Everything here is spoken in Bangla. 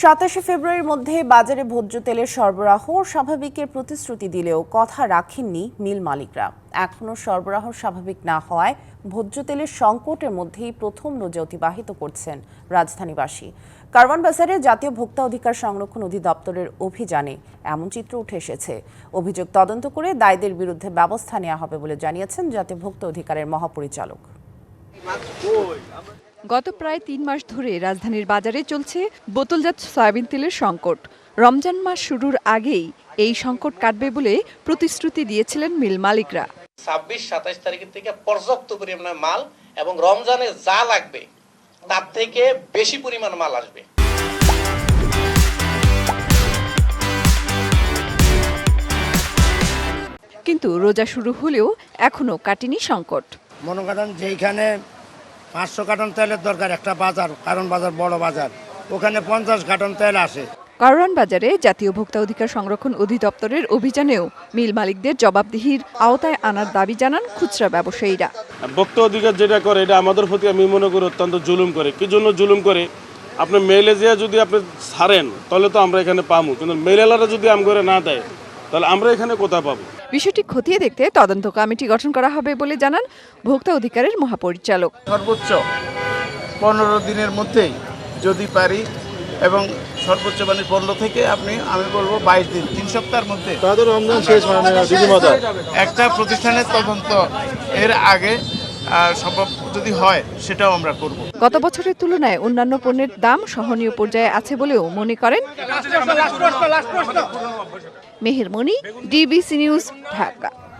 সাতাশে ফেব্রুয়ারির মধ্যে বাজারে ভোজ্য তেলের সরবরাহ স্বাভাবিকের প্রতিশ্রুতি দিলেও কথা রাখেননি মিল মালিকরা। এখনও সরবরাহ স্বাভাবিক না হওয়ায় ভোজ্য তেলের সংকটের মধ্যেই প্রথম রোজা অতিবাহিত করছেন রাজধানীবাসী। কারওয়ান বাজারে জাতীয় ভোক্তা অধিকার সংরক্ষণ অধিদপ্তরের অভিযানে এমন চিত্র উঠে এসেছে। অভিযোগ তদন্ত করে দায়ীদের বিরুদ্ধে ব্যবস্থা নেওয়া হবে বলে জানিয়েছেন জাতীয় ভোক্তা অধিকারের মহাপরিচালক। গত প্রায় তিন মাস ধরে রাজধানীর বাজারে চলছে বোতলজাত সয়াবিন তেলের সংকট। রমজান মাস শুরুর আগেই এই সংকট কাটবে বলে প্রতিশ্রুতি দিয়েছিলেন মিল মালিকরা। ছাব্বিশ সাতাশ তারিখের থেকে পর্যাপ্ত পরিমাণে মাল এবং রমজানে যা লাগবে তার থেকে বেশি পরিমাণ মাল আসবে। কিন্তু রোজা শুরু হলেও এখনও কাটেনি সংকট। মনে করেন যেইখানে পাঁচশো কার্টন তেলের দরকার একটা বাজার কারণ বাজার বড় বাজার। ওখানে পঞ্চাশ কার্টন তেল আসে। কারওয়ান বাজারে জাতীয় ভোক্তা অধিকার সংরক্ষণ অধিদপ্তরের অভিযানেও মিল মালিকদের জবাবদিহির আওতায় আনার দাবি জানান খুচরা ব্যবসায়ীরা। ভোক্তা অধিকার যেটা করে এটা আমাদের প্রতি আমি মনে করি অত্যন্ত জুলুম করে। কি জন্য জুলুম করে? আপনি মেলে যেয়ে যদি আপনি ছাড়েন তাহলে তো আমরা এখানে পাবো কিন্তু মেলেলারা যদি আম করে না দেয় তাহলে আমরা এখানে কোথায় পাবো? বিষয়টি খতিয়ে দেখতে তদন্ত কমিটি গঠন করা হবে বলে জানান ভোক্তা অধিকারের মহাপরিচালক। সর্বোচ্চ পনেরো দিনের মধ্যেই যদি পারি এবং সর্বোচ্চ মানে পনেরো থেকে আপনি আমি বলব বাইশ দিন তিন সপ্তাহের মধ্যে। তাদের রমজান শেষ রীতিমতো? একটা প্রতিষ্ঠানের তদন্ত এর আগে সম্ভব যদি হয়, সেটাও আমরা করব। গত বছরের তুলনায় অন্যান্য পণ্যের দাম সহনীয় পর্যায়ে আছে বলেও মনে করেন মেহের মেহেরমণি, ডিবিসি নিউজ, ঢাকা।